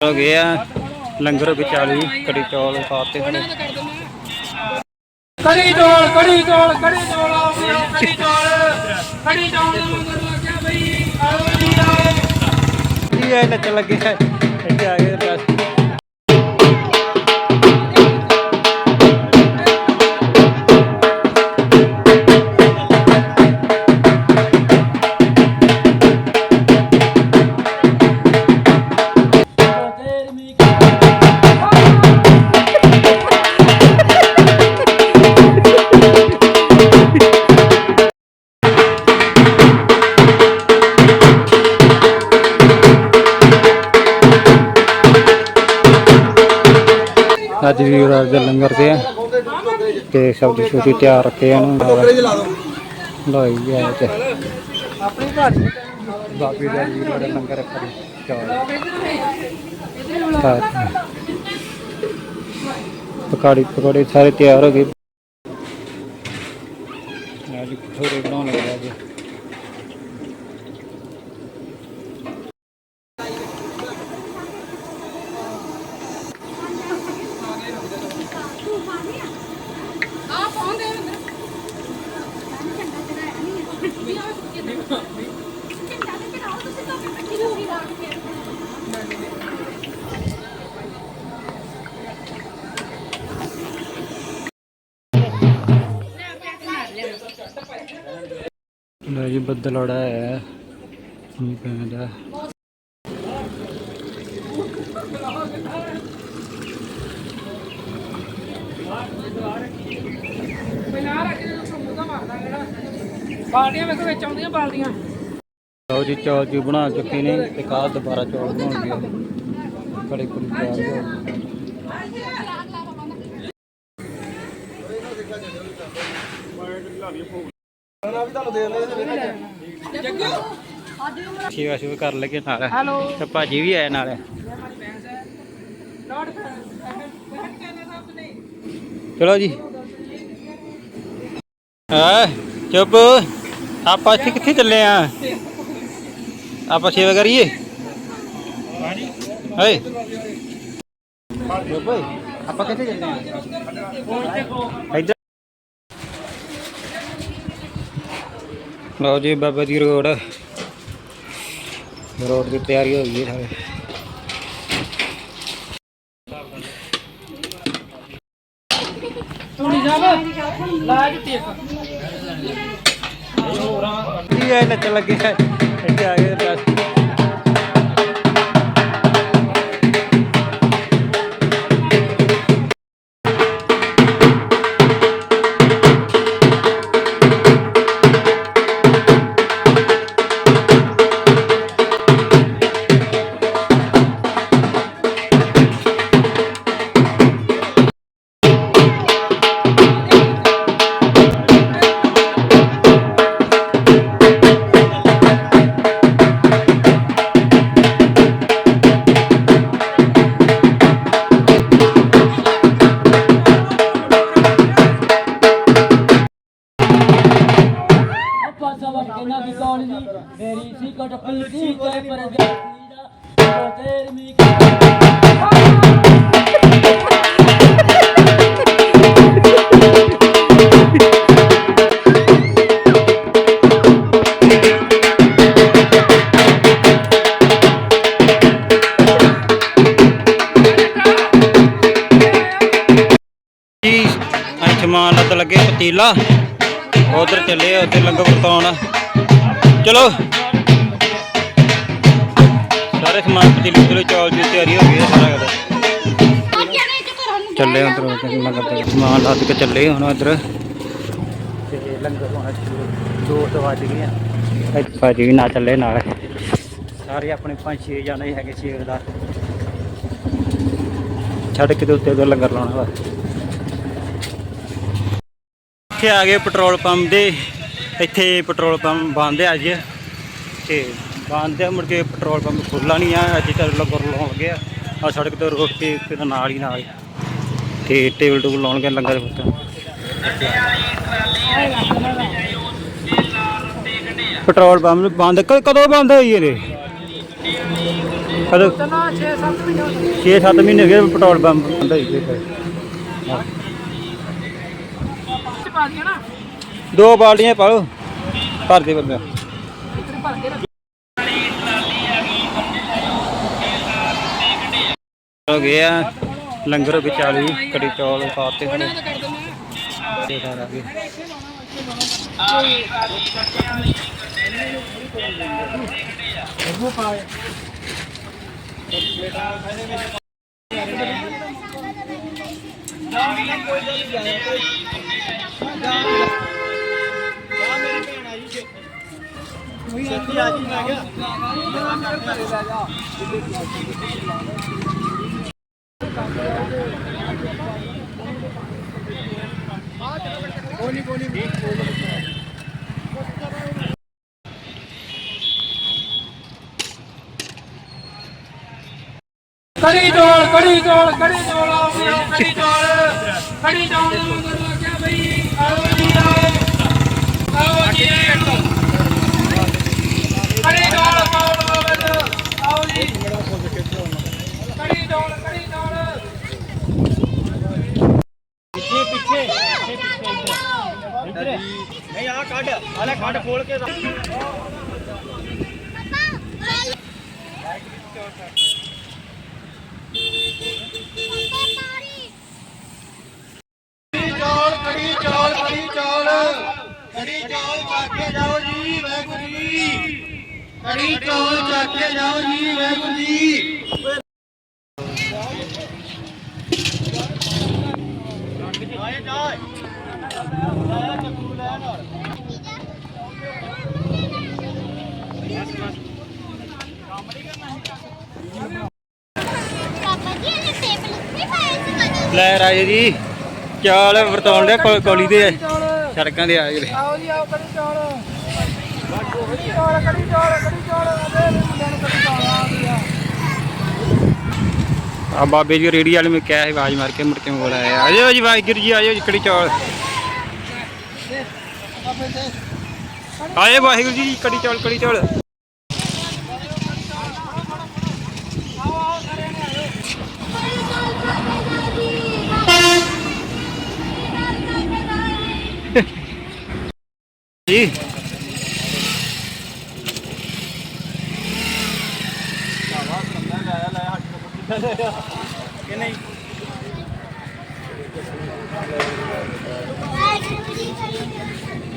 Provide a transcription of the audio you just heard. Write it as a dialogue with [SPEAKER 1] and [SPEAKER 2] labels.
[SPEAKER 1] ਹੋ ਗਏ ਆ ਲੰਗਰ ਹੋ ਗਏ ਚਾਲੂ ਕੜੀ ਚੌਲ ਪਾਤੇ ਹੁਣ।
[SPEAKER 2] ਕੜੀ ਚੌਲ ਕੜੀ ਚੌਲ ਕੜੀ ਚੌਲ ਕੜੀ ਚੌਲ। ਕੜੀ ਚੌਲ ਦਾ ਲੰਗਰ ਲੱਗਿਆ ਬਈ ਆਓ ਜੀ ਆਓ।
[SPEAKER 1] ਕੀ ਹੈ ਨੱਚਣ ਲੱਗੇ। ਇੱਥੇ ਆ ਗਏ। ਅੱਜ ਵੀ ਰਾਤ ਦੇ ਲੰਗਰ ਤੇ ਆ ਤੇ ਸਬਜ਼ੀ ਸੁਬਜ਼ੀ ਤਿਆਰ ਰੱਖੇ ਆ ਨੂੰ ਲਾਈ ਗਿਆ ਤੇ।
[SPEAKER 2] ਆਪਣੀ ਭਾਜੀ
[SPEAKER 1] ਬਾਬੀ ਦਾ ਬੜਾ ਲੰਗਰ ਰੱਖਿਆ ਚੌਲ ਪਕਾੜੀ ਪਕੌੜੇ ਸਾਰੇ ਤਿਆਰ ਹੋ ਗਏ। ਅੱਜ ਥੋੜੇ ਬਣਾਉਣ ਲੱਗਾ ਜੀ। ਲੈ ਜੀ ਬੱਦਲ ਉੜਾ ਹੈ। ਪੈਂਦਾ
[SPEAKER 2] ਕੇ ਜਿਹੜਾ ਬਾਲਟੀਆਂ ਵੇਖੋ ਵਿੱਚ ਆਉਂਦੀਆਂ ਬਾਲਟੀਆਂ।
[SPEAKER 1] ਲਓ ਜੀ ਚੌਲ ਜੀ ਬਣਾ ਚੁੱਕੇ ਨੇ ਤੇ ਕਾਹ ਦੁਬਾਰਾ ਚੌਲ ਬਣਾਉਣਗੇ ਕੜੀ ਕੁੜੀ ਤਿਆਰ ਹੋ। ਸੇਵਾ ਸ਼ੁਰੂ ਕਰ ਲਗੇ ਨਾਲ।
[SPEAKER 2] ਹੈਲੋ।
[SPEAKER 1] ਤੇ ਭਾਜੀ ਵੀ ਆਏ ਨਾਲ।
[SPEAKER 2] ਲਾਰਡ
[SPEAKER 1] ਚਲੋ ਜੀ। ਹਾਂ ਚੁੱਪ। ਆਪਾਂ ਇੱਥੇ ਕਿੱਥੇ ਚੱਲੇ ਆ? ਆਪਾਂ ਸੇਵਾ ਕਰੀਏ? ਹਾਏ। ਚੁੱਪ ਆਪਾਂ ਕਿੱਥੇ ਚੱਲੇ ਆ? ਇੱਧਰ। ਲਓ ਜੀ ਬਾਬਾ ਦੀ ਰੋਡ। ਰੋਡ ਦੀ ਤਿਆਰੀ ਹੋ ਗਈ ਹੈ ਸਾਰੇ।
[SPEAKER 2] ਟੂਣੀ ਲਾਜ ਟੇਪ
[SPEAKER 1] ਕੀ ਹੈ ਲੱਗੇ? ਇੱਥੇ ਆ ਗਏ ਬਸ
[SPEAKER 3] ਜੀ
[SPEAKER 1] ਅਸੀਂ ਸਮਾਨ ਲੱਦ ਲੱਗੇ ਪਤੀਲਾ। ਉਧਰ ਚੱਲੇ ਲੰਗਰ ਵਰਤਾਉਣ। ਚਲੋ। ਸਾਰੇ ਸਮਾਨ ਪਤੀਲੇ ਚਲੋ ਚੌਲ ਦੀ ਤਿਆਰੀ ਹੋ ਗਈ ਹੈ ਸਾਰਾ ਕੁਝ। ਚੱਲੇ ਉਧਰ ਲੰਗਰ ਤੇ ਸਮਾਨ ਲੱਦ ਕੇ ਚੱਲੇ ਹੁਣ ਉਧਰ ਤੇ ਲੰਗਰ ਹੋਣਾ ਸ਼ੁਰੂ ਦੋ ਤੋਂ ਵੱਜ ਗਏ ਆ। ਭਾਜੀ ਵੀ ਨਾ ਚੱਲੇ ਨਾਲ। ਸਾਰੇ ਆਪਣੇ ਪੰਜ ਛੇ ਜਾਣੇ ਹੈਗੇ ਸ਼ੇਰ ਦਾ। ਛੱਡ ਕੇ ਤੇ ਉੱਤੇ ਉਧਰ ਲੰਗਰ ਲਾਉਣਾ ਵਾ। ਇੱਥੇ ਆ ਗਏ ਪੈਟਰੋਲ ਪੰਪ ਦੇ। ਇੱਥੇ ਪੈਟਰੋਲ ਪੰਪ ਬੰਦ ਹੈ ਅੱਜ। ਤੇ ਬੰਦ ਹੈ ਮੁੜ ਕੇ ਪੈਟਰੋਲ ਪੰਪ ਖੁੱਲ੍ਹਾ ਨਹੀਂ ਆ ਅੱਜ ਚੱਲ ਲੰਗਰ ਲਾਉਣ ਲੱਗੇ ਆ। ਆ ਸੜਕ ਤੇ ਰੋਡ ਤੇ ਤੇ ਨਾਲ ਹੀ ਨਾਲ। ਤੇ ਟੇਬਲ ਟੂਬਲ ਲਾਉਣਗੇ ਲੰਗਰ ਪੈਟਰੋਲ ਪੰਪ ਬੰਦ ਕ- ਕਦੋਂ ਬੰਦ ਹੋਈ ਇਹਦੇ? ਕਦੋਂ?
[SPEAKER 2] ਚਲਾ 6-7 ਮਹੀਨੇ ਹੋ ਗਏ
[SPEAKER 1] 6-7 ਮਹੀਨੇ ਹੋ ਗਏ ਪੈਟਰੋਲ ਪੰਪ ਬੰਦ ਹੋਈ ਗਏ
[SPEAKER 2] ਨਾ।
[SPEAKER 1] ਦੋ ਬਾਲਟੀਆਂ ਪਾ ਲਓ। ਭਰ ਦੇ ਬੰਦਾ
[SPEAKER 2] ਇੱਥੇ ਭਰ ਕੇ ਰੱਖ
[SPEAKER 1] ਹੋ ਗਏ ਆ ਲੰਗਰ ਹੋ ਗਏ ਚਾਲੂ ਕੜੀ ਚੌਲ ਖਾਤੇ ਹੁਣ
[SPEAKER 2] ਤਾਂ ਕਰ ਦਿੰਦੇ
[SPEAKER 1] ਤੇ ਸਾਰਾ ਵੀ
[SPEAKER 2] ਕੜੀ ਚੌਲ ਕੜੀ ਚੌਲ ਕੜੀ ਚੌਲ ਆਓ ਵੀ ਆਓ ਕੜੀ ਚੌਲ। ਕੜੀ ਚੌਲ ਦਾ ਲੰਗਰ ਲੱਗਿਆ ਬਈ। ਆਓ ਜੀ ਆਓ। ਆਓ ਜੀ ਕੜੀ ਚੌਲ ਪਾਓ ਲਓ ਵਿੱਚ ਆਓ ਜੀ। ਕੜੀ ਚੌਲ ਕੜੀ ਚੌਲ।
[SPEAKER 1] ਨਹੀਂ ਆ ਕੱਢ। ਆਲੇ ਕੱਢ ਖੋਲ ਕੇ
[SPEAKER 4] ਚੌਲ ਕੜੀ ਚੌਲ ਕੜੀ ਚੌਲ ਕੜੀ ਚੌਲ ਚੱਕ ਕੇ ਜਾਓ ਜੀ ਵਾਹਿਗੁਰੂ ਜੀ। ਕੜੀ ਚੌਲ ਚੱਕ ਕੇ ਜਾਓ ਜੀ ਵਾਹਿਗੁਰੂ ਜੀ।
[SPEAKER 5] ਪਾਪਾ ਜੀ ਇਹਨੇ ਟੇਬਲ ਉੱਤੇ ਪਾਇਆ ਸੀ ਕਦੀ
[SPEAKER 1] ਲੈ ਰਾਜੇ ਜੀ ਚਾਲ ਵਰਤਾਉਣ ਦੇ ਕੋਲੀ ਦੇ ਸੜਕਾਂ ਦੇ ਆ ਗਏ
[SPEAKER 2] ਆਓ ਜੀ ਆਓ ਕੜੀ ਚੌਲ। ਕੜੀ ਚੌਲ ਕੜੀ ਚੌਲ ਕੜੀ ਚੌਲ। ਆਵੇ ਮੁੰਡਿਆਂ ਨੂੰ ਕੜੀ ਚੌਲ ਆ ਗਿਆ
[SPEAKER 1] ਆ। ਬਾਬੇ ਜੀ ਰੇੜੀ ਵਾਲੇ ਮੈਂ ਕਿਹਾ ਸੀ ਆਵਾਜ਼ ਮਾਰ ਕੇ ਮੁੜ ਕੇ ਬੋਲ ਆਇਆ। ਆ ਜਾਓ ਜੀ ਵਾਹਿਗੁਰੂ ਜੀ ਆ ਜਾਓ ਜੀ ਕੜੀ ਚੌਲ। ਆਏ ਵਾਹਿਗੁਰੂ ਜੀ ਕੜੀ ਚੌਲ ਕੜੀ ਚੌਲ। ਜੀ।
[SPEAKER 5] ਵਾਹਿਗੁਰੂ ਜੀ ਕਰੀ